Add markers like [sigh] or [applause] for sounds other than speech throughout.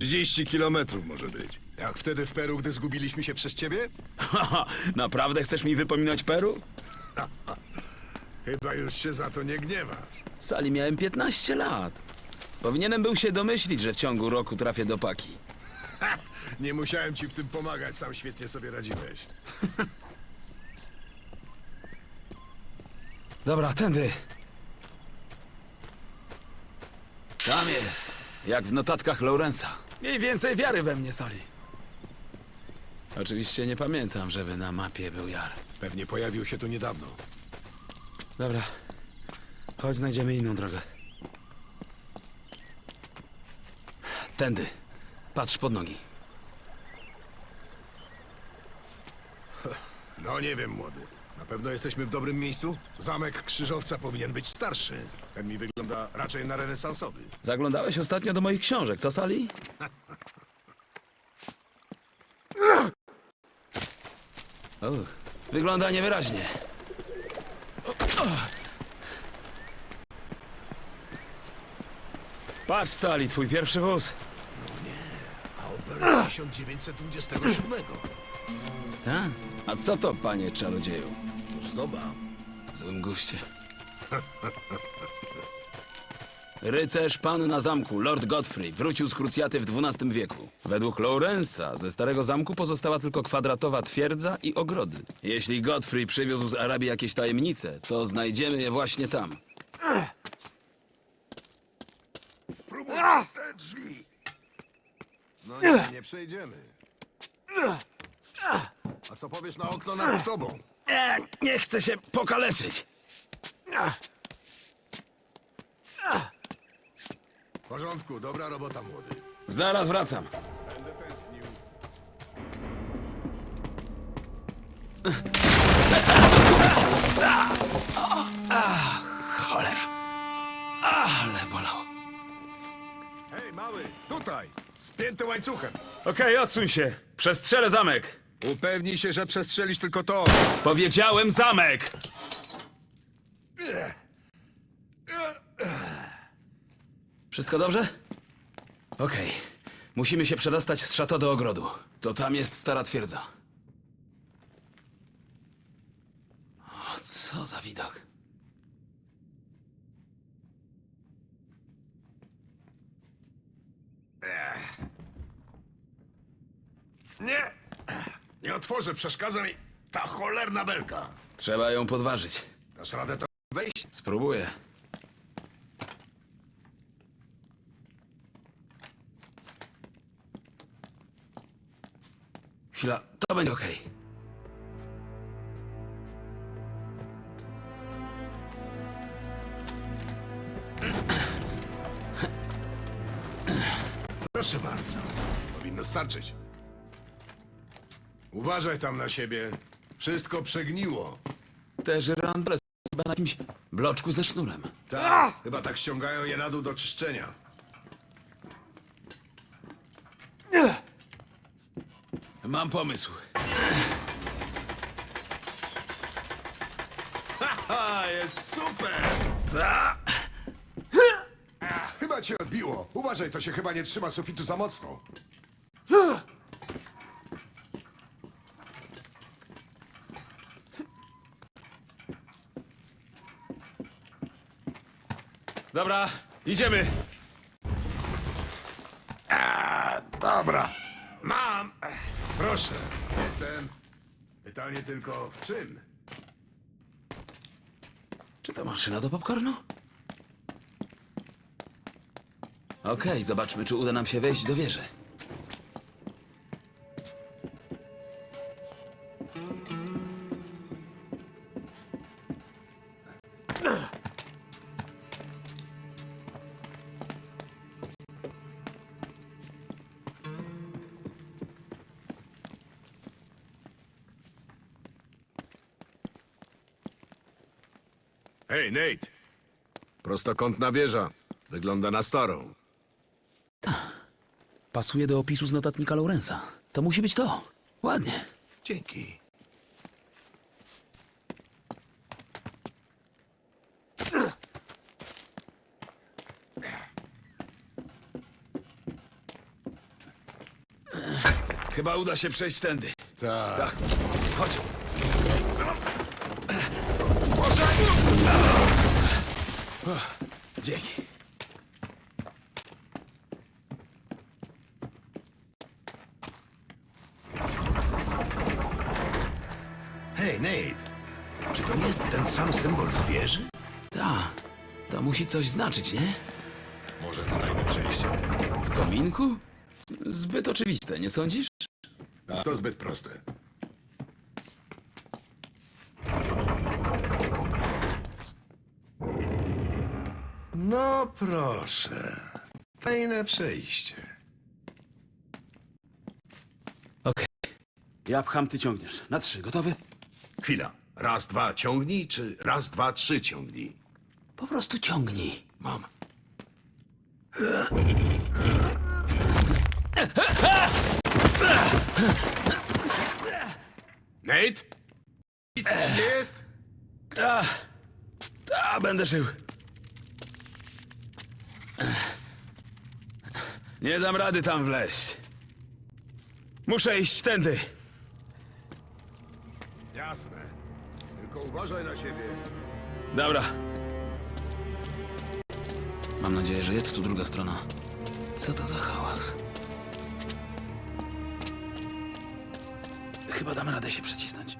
30 kilometrów może być. Jak wtedy w Peru, gdy zgubiliśmy się przez ciebie? Haha, [laughs] naprawdę chcesz mi wypominać Peru? [laughs] Chyba już się za to nie gniewasz. Sali miałem 15 lat. Powinienem był się domyślić, że w ciągu roku trafię do paki. [laughs] Nie musiałem ci w tym pomagać, sam świetnie sobie radziłeś. Dobra, tędy. Tam jest. Jak w notatkach Lawrence'a. Miej więcej wiary we mnie, Sali. Oczywiście nie pamiętam, żeby na mapie był Jar. Pewnie pojawił się tu niedawno. Dobra. Chodź, znajdziemy inną drogę. Tędy. Patrz pod nogi. No nie wiem, młody. Na pewno jesteśmy w dobrym miejscu? Zamek Krzyżowca powinien być starszy. Ten mi wygląda raczej na renesansowy. Zaglądałeś ostatnio do moich książek, co Sali? Uch, wygląda niewyraźnie. Patrz, Sali, twój pierwszy wóz. Albert 1927. Tak? A co to, panie czarodzieju? Zdoba. W złym guście. [laughs] Rycerz pan na zamku, Lord Godfrey, wrócił z krucjaty w XII wieku. Według Lawrence'a ze starego zamku pozostała tylko kwadratowa twierdza i ogrody. Jeśli Godfrey przywiózł z Arabii jakieś tajemnice, to znajdziemy je właśnie tam. Spróbuj przez te drzwi. No nie, nie przejdziemy. A co powiesz na okno nad tobą? E, nie chcę się pokaleczyć. W porządku, dobra robota, młody. Zaraz wracam. Będę tęsknił. Cholera. Ale bolało. Hej, mały, tutaj! Spięty łańcuchem. Okej, odsuń się. Przestrzelę zamek. Upewnij się, że przestrzelisz tylko to. Powiedziałem zamek! Wszystko dobrze? Okej. Musimy się przedostać z szato do ogrodu. To tam jest stara twierdza. O, co za widok. Nie! Nie otworzę, przeszkadza mi ta cholerna belka. Trzeba ją podważyć. Dasz radę to wejść? Spróbuję. Chwila, to będzie okej. Proszę bardzo. Powinno starczyć. Uważaj tam na siebie. Wszystko przegniło. Te żyrandole są chyba na jakimś bloczku ze sznurem. Tak, chyba tak ściągają je na dół do czyszczenia. Mam pomysł. Ha, jest super! Ta! Chyba cię odbiło. Uważaj, to się chyba nie trzyma sufitu za mocno. Dobra, idziemy. Dobra. Mam. Proszę. Jestem. Pytanie tylko w czym? Czy to maszyna do popcornu? Okej, zobaczmy, czy uda nam się wejść do wieży. Hej, Nate. Prostokątna wieża. Wygląda na starą. Pasuje do opisu z notatnika Lawrence'a. To musi być to. Ładnie. Dzięki. Chyba uda się przejść tędy. Tak. Tak. Chodź. Dzięki. Hej, Nate. Czy to nie jest ten sam symbol z wieży? Ta, to musi coś znaczyć, nie? Może to tajne przejście. W kominku? Zbyt oczywiste, nie sądzisz? A to zbyt proste. No proszę. Tajne przejście. Okej. Ja pcham, ty ciągniesz. Na trzy, gotowy? Chwila. Raz, dwa, ciągnij, czy raz, dwa, trzy, ciągnij? Po prostu ciągnij. Mam. Nate? Nic ci nie jest? Ta, ta, będę żył. Nie dam rady tam wleźć. Muszę iść tędy. Jasne. Tylko uważaj na siebie. Dobra. Mam nadzieję, że jest tu druga strona. Co to za hałas? Chyba dam radę się przecisnąć.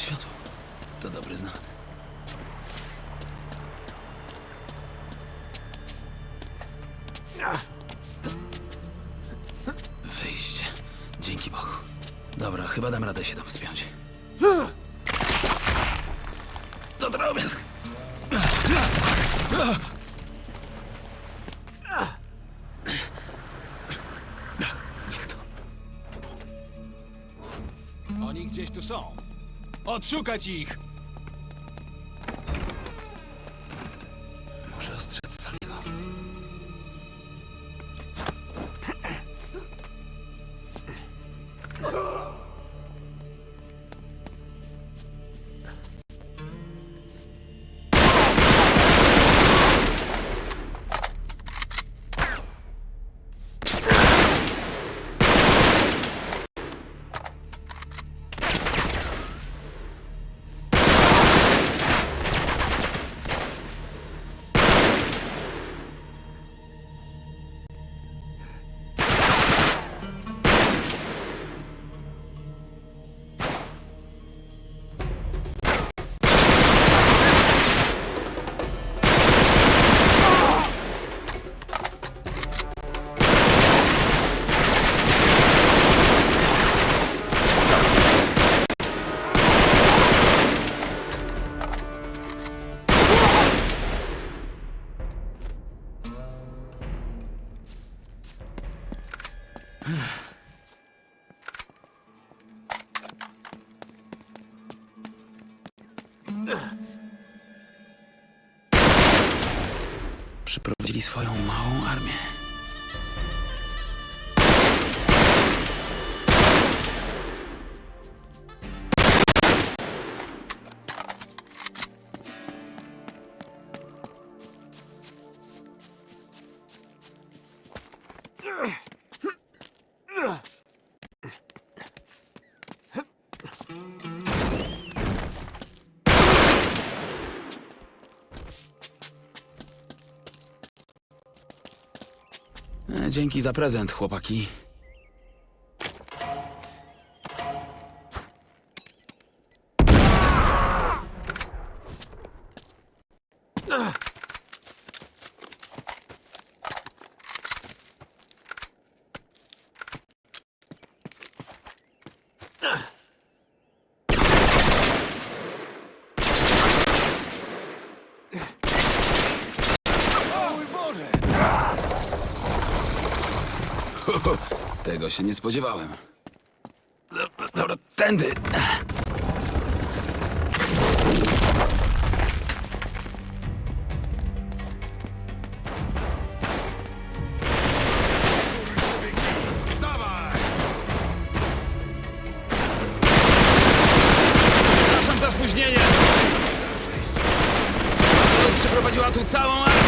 światło. To dobry znak. Wyjście. Dzięki Bogu. Dobra, chyba dam radę się tam wspiąć. Co drobiazg? Niech to. Oni gdzieś tu są. Odszukać ich! Swoją małą armię. Dzięki za prezent, chłopaki. Ugh. Tego się nie spodziewałem. Dobra, dobra tędy. Przepraszam za spóźnienie. Przyprowadziła tu całą armię.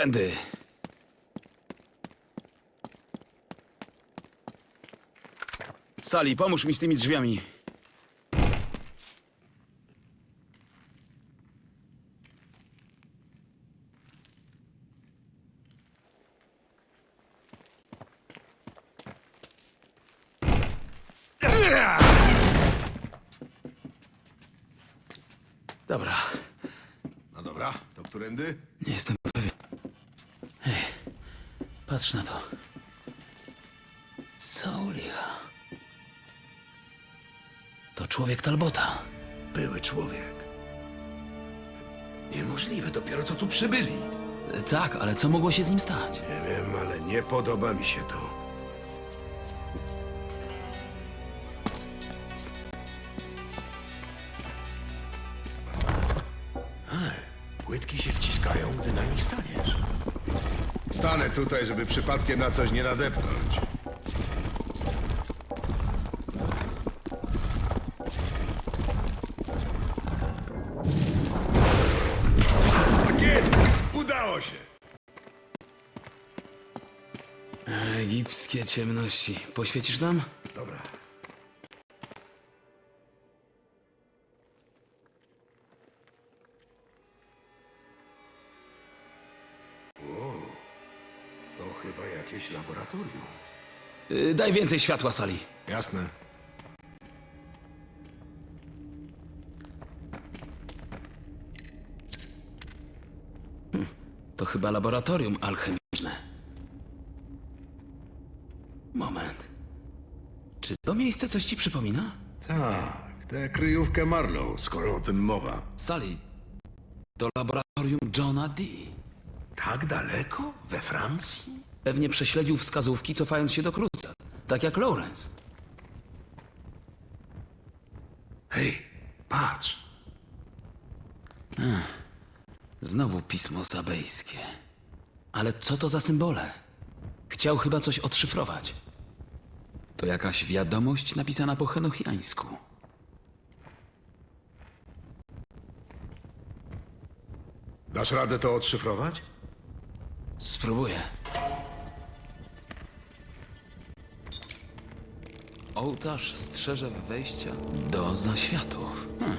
Tędy. Sali, pomóż mi z tymi drzwiami. Dobra, No dobra, to którędy? nie jestem patrz na to. Co u licha? To człowiek Talbota. Były człowiek. Niemożliwe, dopiero co tu przybyli. E, Tak, ale co mogło się z nim stać? Nie wiem, ale nie podoba mi się to. Płytki się wciskają, gdy na nich staniesz. Stanę tutaj, żeby przypadkiem na coś nie nadepnąć. Tak jest! Udało się! Egipskie ciemności. Poświecisz nam? Chyba jakieś laboratorium. Y, Daj więcej światła, Sali. Jasne. To chyba laboratorium alchemiczne. Moment. Czy to miejsce coś ci przypomina? Tak, tę kryjówkę Marlow, skoro o tym mowa. Sali, To laboratorium Johna Dee. Tak daleko? We Francji? Pewnie prześledził wskazówki, cofając się do Kruca. Tak jak Lawrence. Hej, patrz. Znowu pismo sabejskie. Ale co to za symbole? Chciał chyba coś odszyfrować. To jakaś wiadomość napisana po henochiańsku. Dasz radę to odszyfrować? Spróbuję. Ołtarz strzeże wejścia do zaświatów. Hm.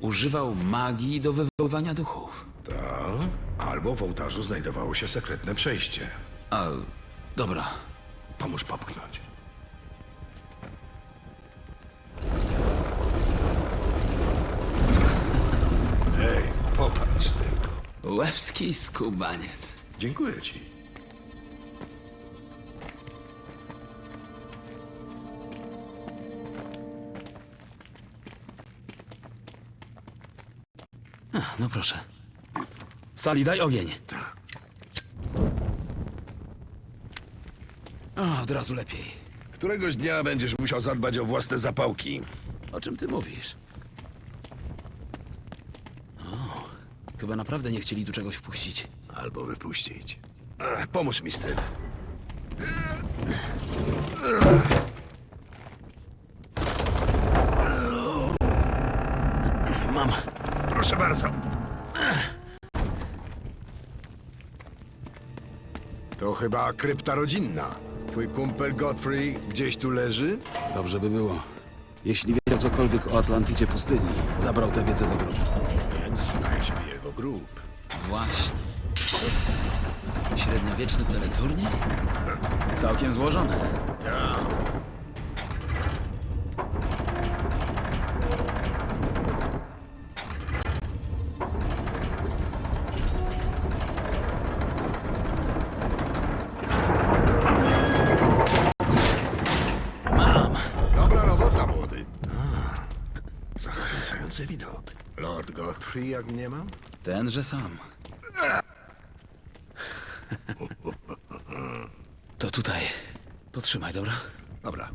Używał magii do wywoływania duchów. Tak. Albo w ołtarzu znajdowało się sekretne przejście. A, dobra. Pomóż popchnąć. Hej, popatrz tylko. Łebski skubaniec. Dziękuję ci. No proszę. Sali, daj ogień. Tak. O, od razu lepiej. Któregoś dnia będziesz musiał zadbać o własne zapałki. O czym ty mówisz? O, chyba naprawdę nie chcieli tu czegoś wpuścić. Albo wypuścić. Ech, pomóż mi z tym. Chyba krypta rodzinna. Twój kumpel Godfrey gdzieś tu leży? Dobrze by było. Jeśli wiedział cokolwiek o Atlantycie pustyni, zabrał tę wiedzę do grobu. Więc znajdźmy jego grób. Właśnie. Średniowieczny teleturniej? [laughs] Całkiem złożone. Tak. Widok. Lord Godfrey, jak mnie mam? Tenże sam. To tutaj. Potrzymaj, dobra? Dobra.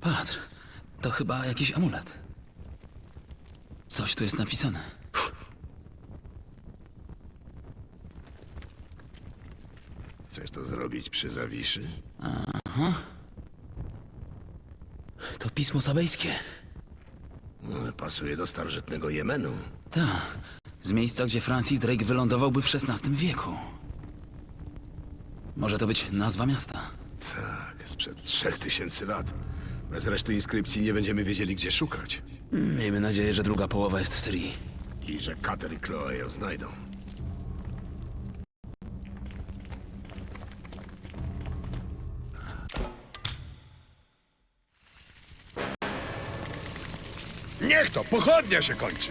Patrz, to chyba jakiś amulet. Coś tu jest napisane. Chcesz to zrobić przy zawiszy? To pismo sabejskie. No, pasuje do starożytnego Jemenu. Tak. Z miejsca, gdzie Francis Drake wylądowałby w XVI wieku. Może to być nazwa miasta. Tak, sprzed trzech tysięcy lat. Bez reszty inskrypcji nie będziemy wiedzieli, gdzie szukać. Miejmy nadzieję, że druga połowa jest w Syrii. I że Kater i Chloe ją znajdą. Niech to, pochodnia się kończy.